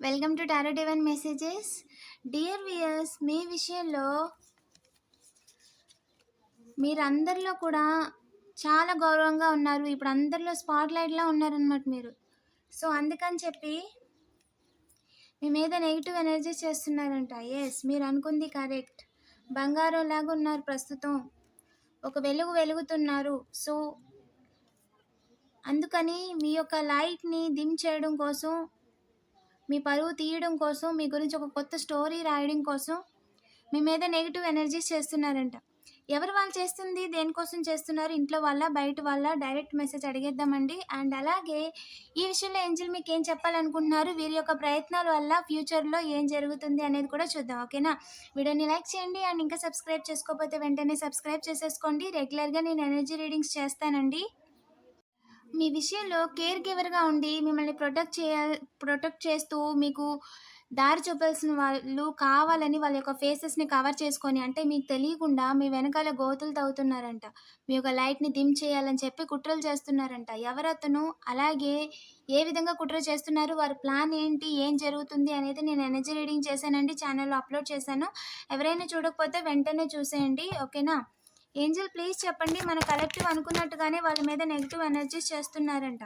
Welcome to tarot divine messages. Dear viewers మీ విషయంలో మీరందరిలో కూడా చాలా గౌరవంగా ఉన్నారు. ఇప్పుడు అందరిలో స్పాట్ లైట్లా ఉన్నారనమాట మీరు. సో అందుకని చెప్పి మీ మీద నెగిటివ్ ఎనర్జీ చేస్తున్నారంట. ఎస్ మీరు అనుకుంది కరెక్ట్. బంగారం లాగా ఉన్నారు ప్రస్తుతం. ఒక వెలుగు వెలుగుతున్నారు. సో అందుకని మీ యొక్క లైట్ని దిమ్ చేయడం కోసం మీ పరువు తీయడం కోసం మీ గురించి ఒక కొత్త స్టోరీ రాయడం కోసం మీ మీద నెగిటివ్ ఎనర్జీస్ చేస్తున్నారంట. ఎవరు వాళ్ళు చేస్తుంది దేనికోసం చేస్తున్నారు ఇంట్లో వాళ్ళ బయట వాళ్ళ? Direct message అడిగేద్దామండి. అండ్ అలాగే ఈ విషయంలో ఏంజిల్ మీకు ఏం చెప్పాలనుకుంటున్నారు? వీరి యొక్క ప్రయత్నాల వల్ల ఫ్యూచర్లో ఏం జరుగుతుంది అనేది కూడా చూద్దాం ఓకేనా? వీడియోని లైక్ చేయండి అండ్ ఇంకా సబ్స్క్రైబ్ చేసుకోకపోతే వెంటనే సబ్స్క్రైబ్ చేసేసుకోండి. రెగ్యులర్గా నేను ఎనర్జీ రీడింగ్స్ చేస్తానండి. మీ విషయంలో కేర్ గివర్గా ఉండి మిమ్మల్ని ప్రొటెక్ట్ చేయ ప్రొటెక్ట్ చేస్తూ మీకు దారి చూపాల్సిన వాళ్ళు కావాలని వాళ్ళ యొక్క ఫేసెస్ని కవర్ చేసుకొని అంటే మీకు తెలియకుండా మీ వెనకాల గోతులు తవ్వుతున్నారంట. మీ యొక్క లైట్ని దిమ్ చేయాలని చెప్పి కుట్రలు చేస్తున్నారంట. ఎవరతను అలాగే ఏ విధంగా కుట్ర చేస్తున్నారు? వారి ప్లాన్ ఏంటి? ఏం జరుగుతుంది? అనేది నేను ఎనర్జీ రీడింగ్ చేశానండి. ఛానల్లో అప్లోడ్ చేశాను. ఎవరైనా చూడకపోతే వెంటనే చూసేయండి. ఓకేనా? ఏంజల్ ప్లీజ్ చెప్పండి మన కలెక్టివ్ అనుకున్నట్టుగానే వాళ్ళ మీద నెగిటివ్ ఎనర్జీస్ చేస్తున్నారంట.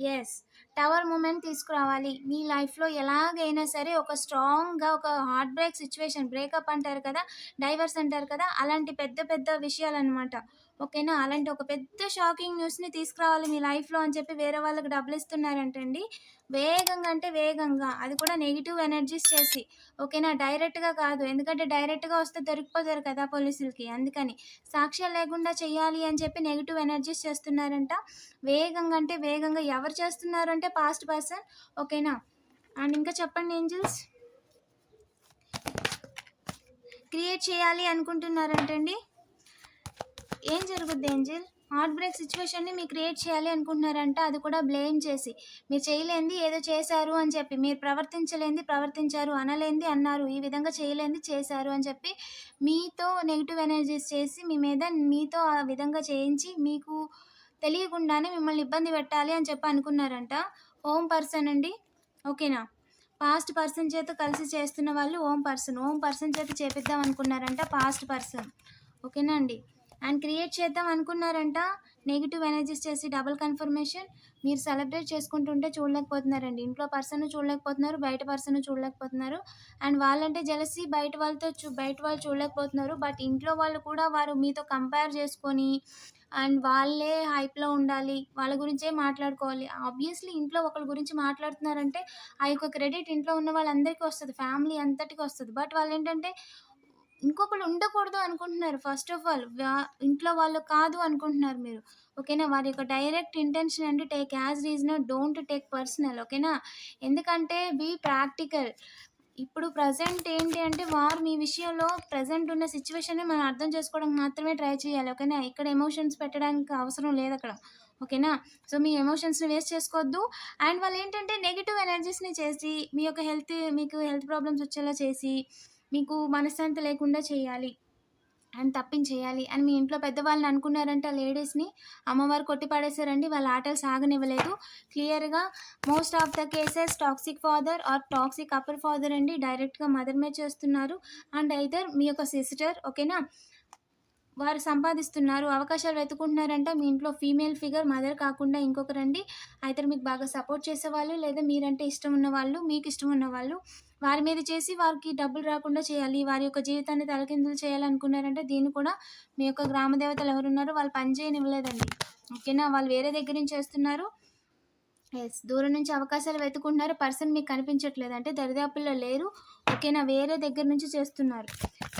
ఎస్ టవర్ మూమెంట్ తీసుకురావాలి. మీ లైఫ్లో ఎలాగైనా సరే ఒక స్ట్రాంగ్గా ఒక హార్ట్ బ్రేక్ సిచ్యువేషన్ బ్రేకప్ అంటారు కదా డైవర్స్ అంటారు కదా అలాంటి పెద్ద పెద్ద విషయాలు అనమాట ఓకేనా? అలాంటి ఒక పెద్ద షాకింగ్ న్యూస్ని తీసుకురావాలి మీ లైఫ్లో అని చెప్పి వేరే వాళ్ళకి డబ్బులు ఇస్తున్నారంటండి వేగంగా అంటే వేగంగా అది కూడా నెగిటివ్ ఎనర్జీస్ చేసి ఓకేనా? డైరెక్ట్గా కాదు ఎందుకంటే డైరెక్ట్గా వస్తే దొరికిపోతారు కదా పోలీసులకి అందుకని. సాక్ష్యాలు లేకుండా చేయాలి అని చెప్పి నెగిటివ్ ఎనర్జీస్ చేస్తున్నారంట. వేగంగా అంటే వేగంగా ఎవరు చేస్తున్నారు అంటే పాస్ట్ పర్సన్ ఓకేనా? అండ్ ఇంకా చెప్పండి ఏంజల్స్? క్రియేట్ చేయాలి అనుకుంటున్నారంటండి. ఏం జరుగుద్ది ఏంజిల్? హార్ట్ బ్రేక్ సిచ్యువేషన్ని మీరు క్రియేట్ చేయాలి అనుకుంటున్నారంట అది కూడా బ్లేమ్ చేసి. మీరు చేయలేంది ఏదో చేశారు అని చెప్పి. మీరు ప్రవర్తించలేంది ప్రవర్తించారు అనలేంది అన్నారు. ఈ విధంగా చేయలేంది చేశారు అని చెప్పి మీతో నెగిటివ్ ఎనర్జీస్ చేసి మీ మీద మీతో ఆ విధంగా చేయించి మీకు తెలియకుండానే మిమ్మల్ని ఇబ్బంది పెట్టాలి అని చెప్పి అనుకున్నారంట. హోమ్ పర్సన్ అండి. ఓకేనా? పాస్ట్ పర్సన్ చేత కలిసి చేస్తున్న వాళ్ళు ఓం పర్సన్. ఓం పర్సన్ చేత చేపిద్దాం అనుకున్నారంట పాస్ట్ పర్సన్. ఓకేనా అండి? అండ్ క్రియేట్ చేద్దాం అనుకున్నారంట. నెగిటివ్ ఎనర్జీస్ చేసి డబుల్ కన్ఫర్మేషన్ మీరు సెలబ్రేట్ చేసుకుంటుంటే చూడలేకపోతున్నారండి. ఇంట్లో పర్సన్ చూడలేకపోతున్నారు బయట పర్సన్ చూడలేకపోతున్నారు. అండ్ వాళ్ళంటే జలసి బయట వాళ్ళతో చూ బయట వాళ్ళు చూడలేకపోతున్నారు. బట్ ఇంట్లో వాళ్ళు కూడా వారు మీతో కంపేర్ చేసుకొని అండ్ వాళ్ళే హైప్లో ఉండాలి. వాళ్ళ గురించే మాట్లాడుకోవాలి. ఆబ్వియస్లీ ఇంట్లో ఒకరి గురించి మాట్లాడుతున్నారంటే ఆ యొక్క క్రెడిట్ ఇంట్లో ఉన్న వాళ్ళందరికీ వస్తుంది. ఫ్యామిలీ అంతటికి వస్తుంది. బట్ వాళ్ళు ఏంటంటే ఇంకొకరు ఉండకూడదు అనుకుంటున్నారు ఫస్ట్ ఆఫ్ ఆల్ ఇంట్లో వాళ్ళు కాదు అనుకుంటున్నారు మీరు. ఓకేనా? వారి యొక్క డైరెక్ట్ ఇంటెన్షన్ అంటే take as regional don't take personal ఓకేనా? ఎందుకంటే బీ ప్రాక్టికల్ ఇప్పుడు ప్రజెంట్ ఏంటి అంటే వారు మీ విషయంలో ప్రజెంట్ ఉన్న సిచ్యువేషన్ మనం అర్థం చేసుకోవడానికి మాత్రమే ట్రై చేయాలి. ఓకేనా? ఇక్కడ ఎమోషన్స్ పెట్టడానికి అవసరం లేదు అక్కడ. ఓకేనా? సో మీ ఎమోషన్స్ని వేస్ట్ చేసుకోవద్దు. అండ్ వాళ్ళు ఏంటంటే నెగిటివ్ ఎనర్జీస్ని చేసి మీ యొక్క హెల్త్ మీకు హెల్త్ ప్రాబ్లమ్స్ వచ్చేలా చేసి మీకు మనశ్శాంతి లేకుండా చేయాలి అండ్ తప్పించేయాలి అని మీ ఇంట్లో పెద్దవాళ్ళని అనుకున్నారంట లేడీస్ని అమ్మవారు కొట్టి పడేశారండి వాళ్ళ ఆటలు సాగనివ్వలేదు. క్లియర్గా most of the cases toxic father or toxic upper father అండి డైరెక్ట్గా మదర్ మీద చేస్తున్నారు. అండ్ ఐదర్ మీ యొక్క సిస్టర్ ఓకేనా వారు సంపాదిస్తున్నారు అవకాశాలు వెతుకుంటున్నారంటే మీ ఇంట్లో ఫీమేల్ ఫిగర్ మదర్ కాకుండా ఇంకొకరండి. అయితే మీకు బాగా సపోర్ట్ చేసేవాళ్ళు లేదా మీరంటే ఇష్టం ఉన్న వాళ్ళు మీకు ఇష్టం ఉన్న వాళ్ళు. వారి మీద చేసి వారికి డబ్బులు రాకుండా చేయాలి. వారి యొక్క జీవితాన్ని తలకిందులు చేయాలనుకున్నారంటే దీన్ని కూడా మీ యొక్క గ్రామ దేవతలు ఎవరున్నారో వాళ్ళు పని చేయనివ్వలేదండి. ఓకేనా? వాళ్ళు వేరే దగ్గర నుంచి చేస్తున్నారు ఎస్ దూరం నుంచి అవకాశాలు వెతుకుంటున్నారు పర్సన్ మీకు కనిపించట్లేదు. అంటే దరిదాపుల్లో లేరు. ఓకేనా? వేరే దగ్గర నుంచి చేస్తున్నారు.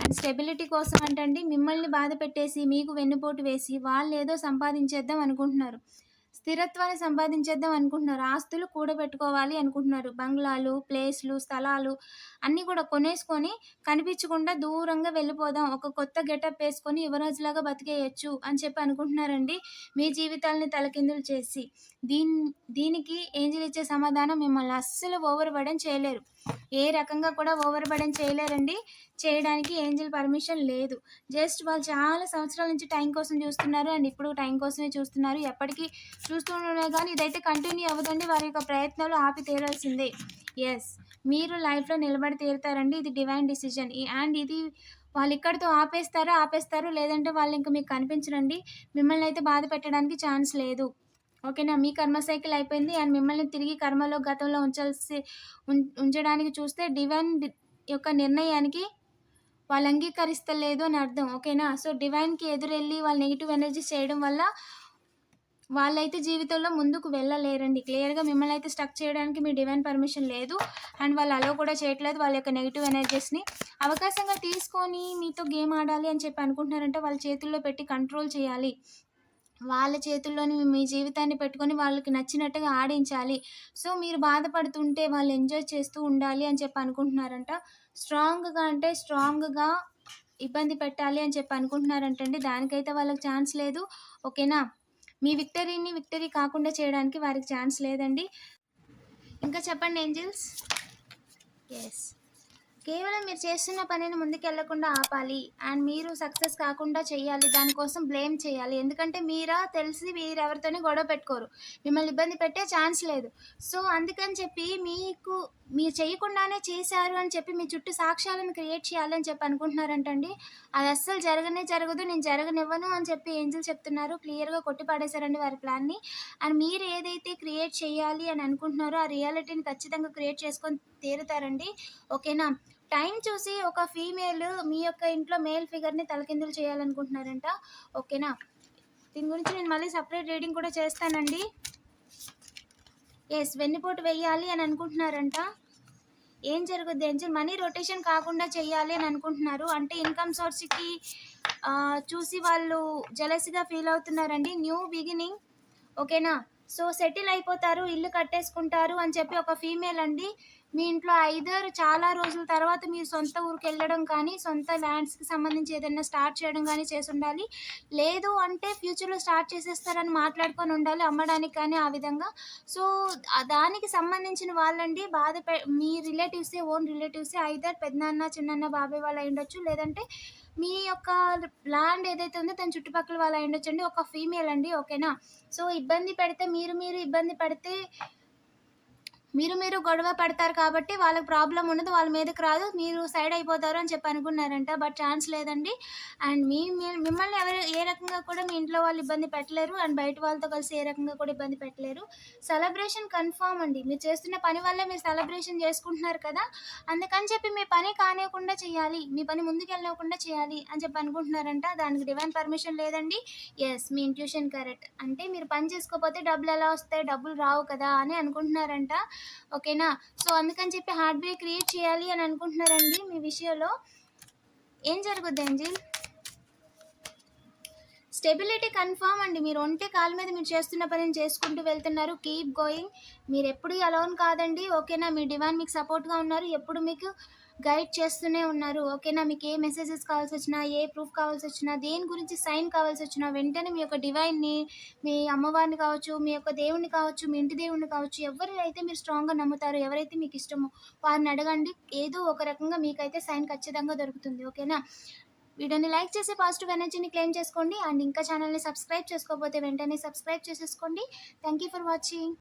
అండ్ స్టెబిలిటీ కోసం అంటండి మిమ్మల్ని బాధ పెట్టేసి మీకు వెన్నుపోటు వేసి వాళ్ళు ఏదో సంపాదించేద్దాం అనుకుంటున్నారు. స్థిరత్వాన్ని సంపాదించేద్దాం అనుకుంటున్నారు. ఆస్తులు కూడబెట్టుకోవాలి అనుకుంటున్నారు. బంగ్లాలు ప్లేస్లు స్థలాలు అన్నీ కూడా కొనేసుకొని కనిపించకుండా దూరంగా వెళ్ళిపోదాం. ఒక కొత్త గెటప్ వేసుకొని యువరాజులాగా బతికేయచ్చు అని చెప్పి అనుకుంటున్నారండి మీ జీవితాలని తలకిందులు చేసి. దీని దీనికి ఏంజిల్ ఇచ్చే సమాధానం మిమ్మల్ని అస్సలు ఓవర్ బర్డెన్ చేయలేరు. ఏ రకంగా కూడా ఓవర్ బర్డెన్ చేయలేరండి. చేయడానికి ఏంజిల్ పర్మిషన్ లేదు. జస్ట్ వాళ్ళు చాలా సంవత్సరాల నుంచి టైం కోసం చూస్తున్నారు అండ్ ఇప్పుడు టైం కోసమే చూస్తున్నారు. ఎప్పటికీ చూ చూస్తూనే కానీ ఇదైతే కంటిన్యూ అవ్వదండి వారి యొక్క ప్రయత్నాలు ఆపి తీరాల్సిందే ఎస్ మీరు లైఫ్‌లో నిలబడి తీరుతారండి. ఇది డివైన్ డిసిషన్. అండ్ ఇది వాళ్ళు ఇక్కడితో ఆపేస్తారా? ఆపేస్తారు. లేదంటే వాళ్ళు ఇంకా మీకు కనిపించరండి. మిమ్మల్ని అయితే బాధ పెట్టడానికి ఛాన్స్ లేదు. ఓకేనా? మీ కర్మ సైకిల్ అయిపోయింది. అండ్ మిమ్మల్ని తిరిగి కర్మలో గతంలో ఉంచాల్సి ఉంచడానికి చూస్తే డివైన్ యొక్క నిర్ణయానికి వాళ్ళు అంగీకరిస్తలేదు అని అర్థం. ఓకేనా? సో, డివైన్‌కి ఎదురెళ్ళి వాళ్ళు నెగిటివ్ ఎనర్జీ చేయడం వల్ల వాళ్ళైతే జీవితంలో ముందుకు వెళ్ళలేరండి. క్లియర్‌గా మిమ్మల్ని అయితే స్టక్ చేయడానికి మీ డివైన్ పర్మిషన్ లేదు. అండ్ వాళ్ళు అలో కూడా చేయట్లేదు వాళ్ళ యొక్క నెగిటివ్ ఎనర్జీస్‌ని. అవకాశంగా తీసుకొని మీతో గేమ్ ఆడాలి అని చెప్పి అనుకుంటున్నారంటే వాళ్ళ చేతుల్లో పెట్టి కంట్రోల్ చేయాలి. వాళ్ళ చేతుల్లోని మీ జీవితాన్ని పెట్టుకొని వాళ్ళకి నచ్చినట్టుగా ఆడించాలి. సో, మీరు బాధపడుతుంటే వాళ్ళు ఎంజాయ్ చేస్తూ ఉండాలి అని చెప్పి అనుకుంటున్నారంట. స్ట్రాంగ్‌గా అంటే స్ట్రాంగ్‌గా ఇబ్బంది పెట్టాలి అని చెప్పి అనుకుంటున్నారంటండి. దానికైతే వాళ్ళకి ఛాన్స్ లేదు. ఓకేనా? మీ విక్టరీని విక్టరీ కాకుండా చేయడానికి వారికి ఛాన్స్ లేదండి. ఇంకా చెప్పండి ఏంజిల్స్. ఎస్ కేవలం మీరు చేస్తున్న పనిని ముందుకెళ్ళకుండా ఆపాలి. అండ్ మీరు సక్సెస్ కాకుండా చేయాలి. దానికోసం బ్లేమ్ చేయాలి. ఎందుకంటే మీరా తెలిసి మీరు ఎవరితోనే గొడవ పెట్టుకోరు. మిమ్మల్ని ఇబ్బంది పెట్టే ఛాన్స్ లేదు. సో, అందుకని చెప్పి మీకు మీరు చేయకుండానే చేశారు అని చెప్పి మీ చుట్టూ సాక్ష్యాలను క్రియేట్ చేయాలని చెప్పి అనుకుంటున్నారంటండి. అది అస్సలు జరగనే జరగదు. నేను జరగనివ్వను అని చెప్పి ఏంజిల్ చెప్తున్నారు. క్లియర్‌గా కొట్టిపాడేశారండి వారి ప్లాన్‌ని. అండ్ మీరు ఏదైతే క్రియేట్ చేయాలి అని అనుకుంటున్నారో ఆ రియాలిటీని ఖచ్చితంగా క్రియేట్ చేసుకొని తీరుతారండి. ఓకేనా? టైం చూసి ఒక ఫీమేల్ మీ యొక్క ఇంట్లో మేల్ ఫిగర్‌ని తలకిందులు చేయాలనుకుంటున్నారంట. ఓకేనా? దీని గురించి నేను మళ్ళీ సెపరేట్ రీడింగ్ కూడా చేస్తానండి. ఎస్ వెన్నుపోటు వెయ్యాలి అని అనుకుంటున్నారంట. ఏం జరుగుద్ది ఏంజిల్ మనీ రొటేషన్ కాకుండా చేయాలి అని అనుకుంటున్నారు. అంటే ఇన్‌కమ్ సోర్స్‌కి చూసి వాళ్ళు జెలస్‌గా ఫీల్ అవుతున్నారండి. న్యూ బిగినింగ్ ఓకేనా? సో, సెటిల్ అయిపోతారు. ఇల్లు కట్టేసుకుంటారు అని చెప్పి ఒక ఫీమేల్ అండి. మీ ఇంట్లో ఐదర్ చాలా రోజుల తర్వాత మీరు సొంత ఊరికి వెళ్ళడం కానీ, సొంత ల్యాండ్స్‌కి సంబంధించి ఏదైనా స్టార్ట్ చేయడం కానీ చేసి ఉండాలి లేదు అంటే ఫ్యూచర్‌లో స్టార్ట్ చేసేస్తారని మాట్లాడుకొని ఉండాలి. అమ్మడానికి కానీ ఆ విధంగా. సో, దానికి సంబంధించిన వాళ్ళండి బాధ మీ రిలేటివ్సే ఓన్ రిలేటివ్సే ఐదర్ పెదనాన్న, చిన్నన్న, బాబాయ్ వాళ్ళు ఉండొచ్చు లేదంటే మీ యొక్క ల్యాండ్ ఏదైతే ఉందో దాని చుట్టుపక్కల వాళ్ళు అయ్యుండొచ్చండి. ఒక ఫీమేల్ అండి. ఓకేనా? సో, ఇబ్బంది పెడితే మీరు మీరు ఇబ్బంది పడితే మీరు మీరు గొడవ పడతారు కాబట్టి వాళ్ళకి ప్రాబ్లం ఉండదు. వాళ్ళ మీదకి రాదు. మీరు సైడ్ అయిపోతారు అని చెప్పి అనుకున్నారంట. బట్ ఛాన్స్ లేదండి. అండ్ మీ మిమ్మల్ని ఎవరు ఏ రకంగా కూడా మీ ఇంట్లో వాళ్ళు ఇబ్బంది పెట్టలేరు. అండ్ బయట వాళ్ళతో కలిసి ఏ రకంగా కూడా ఇబ్బంది పెట్టలేరు. సెలబ్రేషన్ కన్ఫామ్ అండి. మీరు చేస్తున్న పని వల్లే మీరు సెలబ్రేషన్ చేసుకుంటున్నారు కదా! అందుకని చెప్పి మీ పని కానివ్వకుండా చేయాలి. మీ పని ముందుకెళ్ళనివ్వకుండా చేయాలి అని చెప్పి అనుకుంటున్నారంట. దానికి డివైన్ పర్మిషన్ లేదండి. ఎస్ మీ ఇంట్యూషన్ కరెక్ట్. అంటే మీరు పని చేసుకోకపోతే డబ్బులు ఎలా వస్తాయి? డబ్బులు రావు కదా! అని అనుకుంటున్నారంట. ఓకేనా? సో, అందుకని చెప్పి హార్ట్ బ్రేక్ క్రియేట్ చేయాలి అని అనుకుంటున్నారండి మీ విషయంలో. ఏం జరుగుద్ది ఏంజిల్? స్టెబిలిటీ కన్ఫామ్ అండి. మీరు ఒంటే కాలు మీద మీరు చేస్తున్న పనిని చేసుకుంటూ వెళ్తున్నారు. Keep going. మీరు ఎప్పుడు అలోన్ కాదండి. ఓకేనా? మీ డివైన్ మీకు సపోర్ట్‌గా ఉన్నారు. ఎప్పుడు మీకు గైడ్ చేస్తూనే ఉన్నారు. ఓకేనా? మీకు ఏ మెసేజెస్ కావాల్సి వచ్చినా ఏ ప్రూఫ్ కావాల్సి వచ్చినా దేని గురించి సైన్ కావాల్సి వచ్చినా వెంటనే మీ యొక్క డివైన్‌ని, మీ అమ్మవారిని కావచ్చు, మీ యొక్క దేవుడిని కావచ్చు, మీ ఇంటి దేవుడిని కావచ్చు, ఎవరినైతే మీరు స్ట్రాంగ్‌గా నమ్ముతారో, ఎవరైతే మీకు ఇష్టమో వారిని అడగండి. ఏదో ఒక రకంగా మీకైతే సైన్ ఖచ్చితంగా దొరుకుతుంది. ఓకేనా? వీడియోని లైక్ చేసి పాజిటివ్ ఎనర్జీని క్లెయిమ్ చేసుకోండి. అండ్ ఇంకా ఛానల్‌ని సబ్స్క్రైబ్ చేసుకోకపోతే వెంటనే సబ్స్క్రైబ్ చేసేసుకోండి. Thank you for watching.